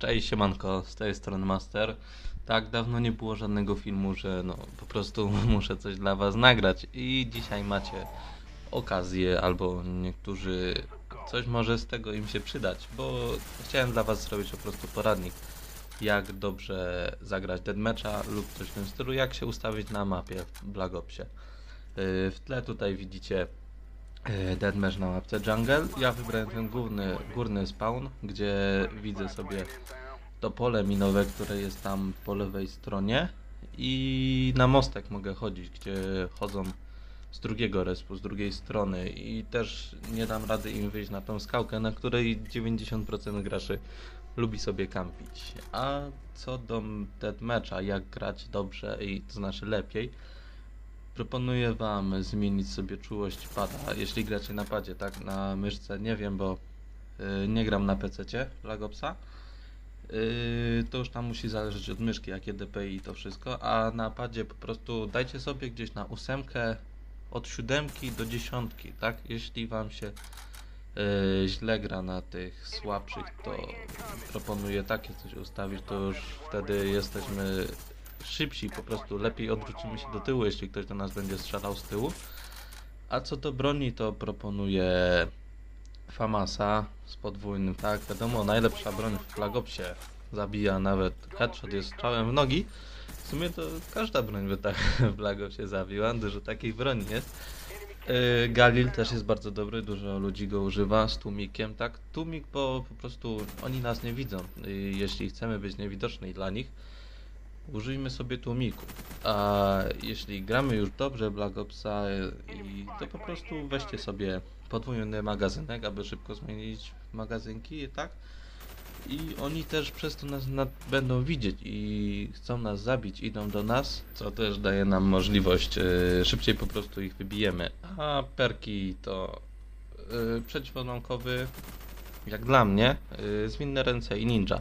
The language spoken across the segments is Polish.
Cześć, siemanko, z tej strony Master. Tak, dawno nie było żadnego filmu, że no po prostu muszę coś dla was nagrać i dzisiaj macie okazję, albo niektórzy coś może z tego im się przydać, bo chciałem dla was zrobić po prostu poradnik, jak dobrze zagrać deadmatcha lub coś w tym stylu, jak się ustawić na mapie w Black Opsie. Yy, W tle tutaj widzicie Deadmatch na mapce Jungle. Ja wybrałem ten główny, górny spawn, gdzie widzę sobie to pole minowe, które jest tam po lewej stronie i na mostek mogę chodzić, gdzie chodzą z drugiego respu, z drugiej strony i też nie dam rady im wyjść na tą skałkę, na której 90% graczy lubi sobie kampić. A co do deathmatcha, jak grać dobrze i to znaczy lepiej, Proponuję wam zmienić sobie czułość pada, jeśli gracie na padzie, tak? Na myszce, nie wiem, bo y, nie gram na PC-cie Lagopsa. Y, to już tam musi zależeć od myszki, jakie DPI i to wszystko, a na padzie po prostu dajcie sobie gdzieś na ósemkę od siódemki do dziesiątki, tak? Jeśli wam się y, źle gra na tych słabszych, to proponuję takie coś ustawić, to już wtedy jesteśmy szybsi, po prostu lepiej odwrócimy się do tyłu, jeśli ktoś do nas będzie strzelał z tyłu. A co do broni, to proponuję Famasa z podwójnym, tak, wiadomo, najlepsza broń w Flagopsie zabija nawet headshot jest strzałem w nogi. W sumie to każda broń by tak w Flagopsie zabiła, dużo takich broni jest. Yy, Galil też jest bardzo dobry, dużo ludzi go używa z tłumikiem, tak? Tłumik, bo po prostu oni nas nie widzą. Yy, jeśli chcemy być niewidoczni dla nich, użyjmy sobie tłumiku. A jeśli gramy już dobrze Black Opsa i to po prostu weźcie sobie podwójny magazynek, aby szybko zmienić magazynki, tak? I oni też przez to nas będą widzieć i chcą nas zabić, idą do nas, co też daje nam możliwość, y, szybciej po prostu ich wybijemy. A perki to y, przeciwodłamkowy, jak dla mnie, y, zwinne ręce i ninja.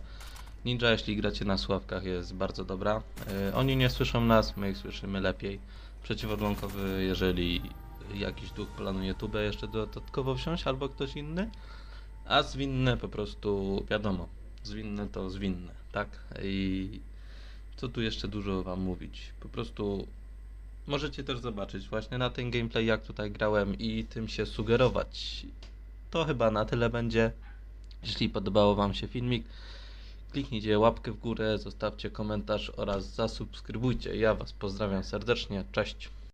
Ninja, jeśli gracie na sławkach, jest bardzo dobra. Y, oni nie słyszą nas, my ich słyszymy lepiej. Przeciwodłamkowy, jeżeli jakiś duch planuje tubę jeszcze dodatkowo wsiąść, albo ktoś inny. A zwinne po prostu, wiadomo, zwinne to zwinne, tak? I co tu jeszcze dużo wam mówić? Po prostu możecie też zobaczyć właśnie na ten gameplay, jak tutaj grałem i tym się sugerować. To chyba na tyle będzie. Jeśli podobało wam się filmik, Kliknijcie łapkę w górę, zostawcie komentarz oraz zasubskrybujcie. Ja Was pozdrawiam serdecznie. Cześć.